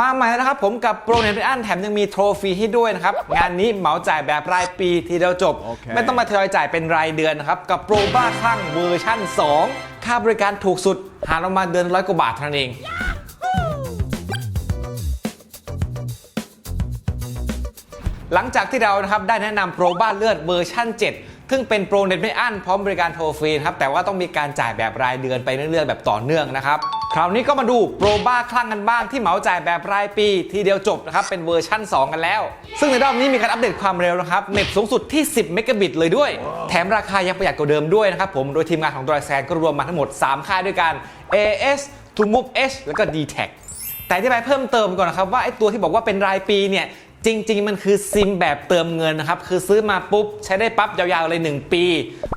มาใหม่แล้วนะครับผมกับโปรเน็ตอันแถมยังมีโทรฟรีให้ด้วยนะครับ งานนี้เหมาจ่ายแบบรายปีทีเดียวจบโอเคไม่ต้องมาทยอยจ่ายเป็นรายเดือนนะครับ กับโปรบ้าคลั่งเวอร์ชั่น 2 ค่าบริการถูกสุด หารออกมาเดือนร้อยกว่าบาทเท่านั้นเองหลังจากที่เรานะครับได้แนะนำโปรบ้านเลือดเวอร์ชั่น 7 ซึ่งเป็นโปรเน็ตไม่อั้นพร้อมบริการโทรฟรีนะครับแต่ว่าต้องมีการจ่ายแบบรายเดือนไปเรื่อยๆแบบต่อเนื่องนะครับ คราวนี้ก็มาดูโปรบ้าคลั่งกันบ้างที่เหมาจ่ายแบบรายปี ทีเดียวจบนะครับ เป็นเวอร์ชั่น 2 กันแล้ว ซึ่งในรอบนี้มีการอัปเดตความเร็วนะครับ เน็ตสูงสุดที่ 10 เมกะบิตเลยด้วย แถมราคายังประหยัดกว่าเดิมด้วยนะครับผม โดยทีมงานของดรแซนก็รวมมาทั้งหมด 3 ค่ายด้วยกัน AS t o m o v e H แล้วก็ d t a c แต่ที่ไปเพิ่มเติมก่อนนะครับว่าไอ้ตัวที่บอกว่าเป็นรายปีเนี่ย จริง ๆ มันคือซิมแบบเติมเงินนะครับ คือซื้อมาปุ๊บ ใช้ได้ปั๊บยาวๆเลย 1 ปี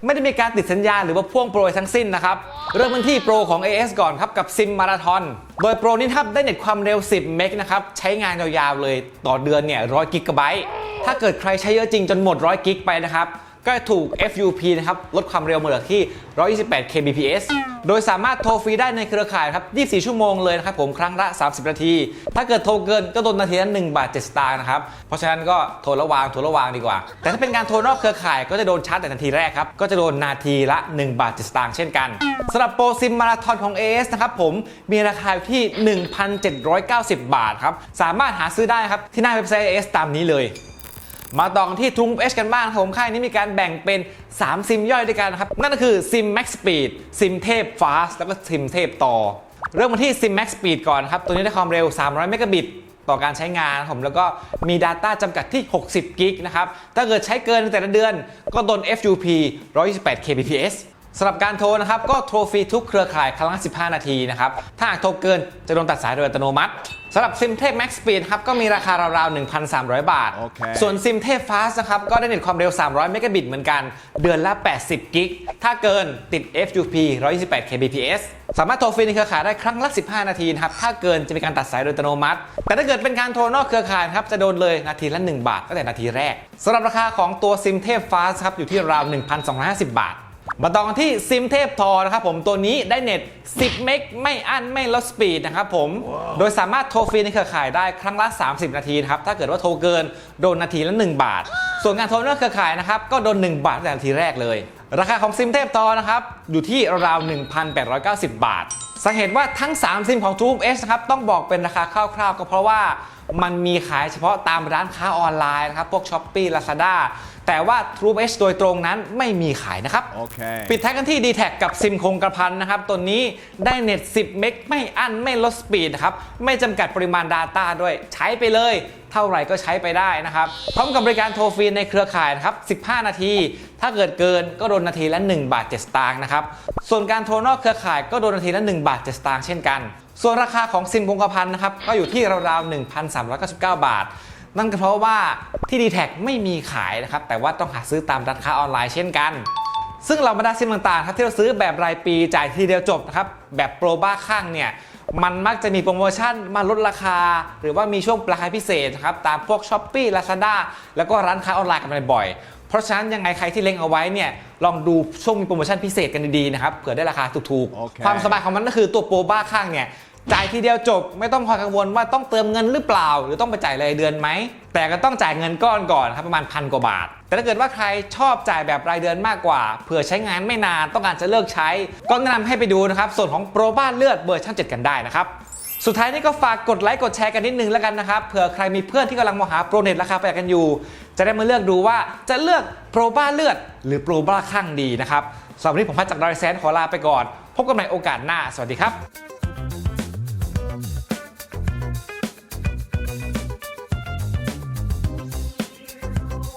ไม่ได้มีการติดสัญญาหรือว่าพ่วงโปรยทั้งสิ้นนะครับ เริ่มกันที่โปรของ AS ก่อนครับ กับซิมมาราทอนโดยโปรนี้ครับได้เน็ตความเร็ว 10 เมกนะครับ ใช้งานยาวๆเลยต่อเดือนเนี่ย100กิกะไบต์ถ้าเกิดใครใช้เยอะจริงจนหมด100กิกไปนะครับ ก็ถูก FUP นะครับลดความเร็วมาเหลือที่ 128 kbps โดยสามารถโทรฟรีได้ในเครือข่ายครับ 24 ชั่วโมงเลยนะครับผมครั้งละ 30 นาที ถ้าเกิดโทรเกินก็โดนนาทีละ1บาท 7 สตางค์นะครับ เพราะฉะนั้นก็โทรระวางโทรระวางดีกว่า แต่ถ้าเป็นการโทรนอกเครือข่ายก็จะโดนชาร์จแต่นาทีแรกครับ ก็จะโดนนาทีละ 1 บาท 7 สตางค์เช่นกันสำหรับโปรซิมมาราทอนของ AS นะครับผมมีราคาอยู่ที่ 1,790 บาทครับสามารถหาซื้อได้ครับที่หน้าเว็บไซต์ AS ตามนี้เลย มาต่อกันที่ทุงเอชกันบ้างครับผมค่ายนี้มีการแบ่งเป็น 3 ซิมย่อยด้วยกันนะครับ นั่นก็คือซิม Max Speed ซิมเทพ Fast แล้วก็ซิมเทพต่อ เริ่มมาที่ซิม Max Speed ก่อนครับ ตัวนี้ได้ความเร็ว 300 เมกะบิตต่อการใช้งานผมแล้วก็มี Data จำกัดที่ 60 กิกนะครับ ถ้าเกิดใช้เกินแต่ละเดือน ก็โดน FUP 128 kbps สำหรับการโทรนะครับก็โทรฟรีทุกเครือข่ายครั้งละ 15 นาทีนะครับ ถ้าหากโทรเกินจะโดนตัดสายโดยอัตโนมัติสำหรับซิมเทพ Max Speed ครับก็มีราคาราวๆ 1,300 บาทโอเคส่วนซิมเทพ Fast นะครับก็ได้เน็ตความเร็ว 300 เมกะบิตเหมือนกัน เดือนละ 80 กิก ถ้าเกินติด FUP 128 kbps สามารถโทรฟรีในเครือข่ายได้ครั้งละ 15 นาทีนะครับ ถ้าเกินจะมีการตัดสายโดยอัตโนมัติ แต่ถ้าเกิดเป็นการโทรนอกเครือข่ายครับจะโดนเลยนาทีละ 1 บาทตั้งแต่นาทีแรกสำหรับราคาของตัวซิมเทพ Fast ครับอยู่ที่ราว 1,250 บาท มาต่อกันที่ซิมเทพทอนะครับผมตัวนี้ได้เน็ต 10 เมกไม่อั้นไม่ลดสปีดนะครับผมโดยสามารถโทรฟรีในเครือข่ายได้ครั้งละ 30 นาทีนะครับถ้าเกิดว่าโทรเกินโดนนาทีละ 1 บาท ส่วนการโทรนอกเครือข่ายนะครับก็โดน 1 บาทตั้งแต่นาทีแรกเลย ราคาของซิมเทพทอนะครับอยู่ที่ราว1,890 บาทสังเกตว่าทั้ง 3 ซิมของ True H นะครับต้องบอกเป็นราคาคร่าวๆ ก็เพราะว่ามันมีขายเฉพาะตามร้านค้าออนไลน์นะครับ พวก Shopee Lazada แต่ว่า True H โดยตรงนั้นไม่มีขายนะครับโอเคปิดท้ายกันที่ d t แทกับซิมคงกระพันนะครับตัวนี้ได้เน็ต 10 เมกไม่อั้นไม่ลดสปีดนะครับไม่จำกัดปริมาณ Data ด้วยใช้ไปเลยเท่าไหร่ก็ใช้ไปได้นะครับ พร้อมกับบริการโทรฟรีในเครือข่ายนะครับ 15 นาที ถ้าเกิดเกินก็โดนนาทีละ 1 บาท 7 สตางค์นะครับ ส่วนการโทรนอกเครือข่ายก็โดนนาทีละ 1 บาท 7 สตางค์เช่นกัน ส่วนราคาของซิมคงกระพันนะครับ ก็อยู่ที่ราวๆ 1,399 บาท นั่นก็เพราะว่า ที่ d t แทไม่มีขายนะครับ แต่ว่าต้องหาซื้อตามร้านค้าออนไลน์เช่นกัน ซึ่งเราบรรดาซิมต่างๆครับที่เราซื้อแบบรายปีจ่ายทีเดียวจบนะครับแบบโปรบ้าข้างเนี่ยมันมักจะมีโปรโมชั่นมาลดราคา หรือว่ามีช่วงราคาพิเศษนะครับตามพวก s h อ p e e Lazada แล้วก็ร้านค้าออนไลน์กันบ่อยๆเพราะฉะนั้นยังไงใครที่เล็งเอาไว้เนี่ยลองดูช่วงมีโปรโมชั่นพิเศษกันดีๆนะครับเผื่อได้ราคาถูกโอเคๆความสบายของมันก็คือตัวโปรบ้าข้างเนี่ยจ่ายทีเดียวจบไม่ต้องคอยกังวลว่าต้องเติมเงินหรือเปล่า หรือต้องไปจ่ายรายเดือนไหม แต่ก็ต้องจ่ายเงินก้อนก่อนครับประมาณพันกว่าบาท แต่ถ้าเกิดว่าใครชอบจ่ายแบบรายเดือนมากกว่าเผื่อใช้งานไม่นานต้องการจะเลิกใช้ ก็แนะนำให้ไปดูนะครับส่วนของโปรบ้านเลือดเวอร์ชัน7 กันได้นะครับสุดท้ายนี้ก็ฝากกดไลค์กดแชร์กันนิดนึงแล้วกันนะครับเผื่อใครมีเพื่อนที่กำลังมองหาโปรเน็ตราคาประหยัดกันอยู่ จะได้มาเลือกดูว่าจะเลือกโปรบ้าเลือด หรือโปรบ้าข้างดีนะครับสำหรับวันนี้ผมพัดจากดอยแซนขอลาไปก่อน พบกันใหม่โอกาสหน้า สวัสดีครับ